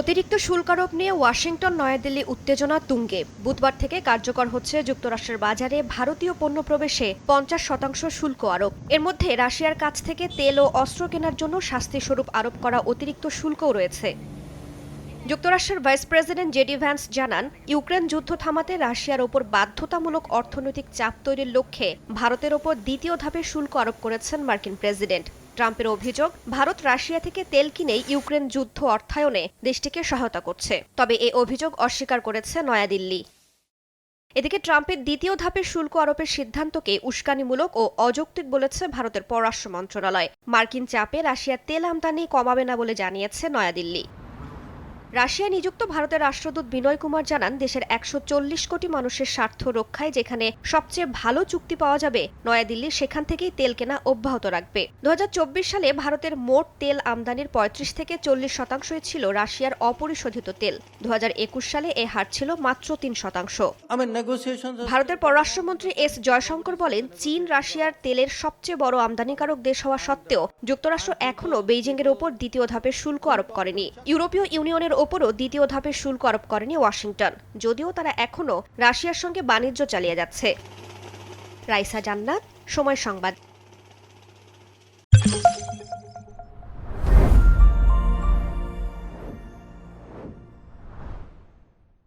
অতিরিক্ত শুল্ক আরোপ নিয়ে ওয়াশিংটন, নয়াদিল্লি উত্তেজনা তুঙ্গে। বুধবার থেকে কার্যকর হচ্ছে যুক্তরাষ্ট্রের বাজারে ভারতীয় পণ্য প্রবেশে পঞ্চাশ শতাংশ শুল্ক আরোপ। এর মধ্যে রাশিয়ার কাছ থেকে তেল ও অস্ত্র কেনার জন্য শাস্তি স্বরূপ আরোপ করা অতিরিক্ত শুল্কও রয়েছে। যুক্তরাষ্ট্রের ভাইস প্রেসিডেন্ট জেডি ভ্যান্স জানান, ইউক্রেন যুদ্ধ থামাতে রাশিয়ার ওপর বাধ্যতামূলক অর্থনৈতিক চাপ তৈরির লক্ষ্যে ভারতের ওপর দ্বিতীয় ধাপে শুল্ক আরোপ করেছেন মার্কিন প্রেসিডেন্ট। ট্রাম্পের অভিযোগ, ভারত রাশিয়া থেকে তেল কিনেই ইউক্রেন যুদ্ধ অর্থায়নে দেশটিকে সহায়তা করছে। তবে এ অভিযোগ অস্বীকার করেছে নয়াদিল্লি। এদিকে ট্রাম্পের দ্বিতীয় ধাপের শুল্ক আরোপের সিদ্ধান্তকে উস্কানিমূলক ও অযৌক্তিক বলেছে ভারতের পররাষ্ট্র মন্ত্রণালয়। মার্কিন চাপে রাশিয়ার তেল আমদানি কমাবে না বলে জানিয়েছে নয়াদিল্লি। রাশিয়ায় নিযুক্ত ভারতের রাষ্ট্রদূত বিনয় কুমার জানান দেশের একশো চল্লিশ কোটি মানুষের স্বার্থ রক্ষায় যেখানে সবচেয়ে ভালো চুক্তি পাওয়া যাবে নয়াদিল্লি সেখান থেকেই তেল কেনা অব্যাহত রাখবে। দু হাজার চব্বিশ সালে ভারতের মোট তেল আমদানির পঁয়ত্রিশ থেকে চল্লিশ শতাংশই ছিল রাশিয়ার অপরিশোধিত তেল। দুহাজার একুশ সালে এ হার ছিল মাত্র তিন শতাংশ। ভারতের পররাষ্ট্রমন্ত্রী এস জয়শঙ্কর বলেন চীন রাশিয়ার তেলের সবচেয়ে বড় আমদানিকারক দেশ হওয়া সত্ত্বেও যুক্তরাষ্ট্র এখনও বেইজিংয়ের ওপর দ্বিতীয় ধাপের শুল্ক আরোপ করেনি। ইউরোপীয় ইউনিয়নের ওপরও দ্বিতীয় ধাপে শুল্ক আরোপ করেনি ওয়াশিংটন। যদিও তারা এখনও রাশিয়ার সঙ্গে বাণিজ্য চালিয়ে যাচ্ছে। রাইসা জান্নাত, সময় সংবাদ।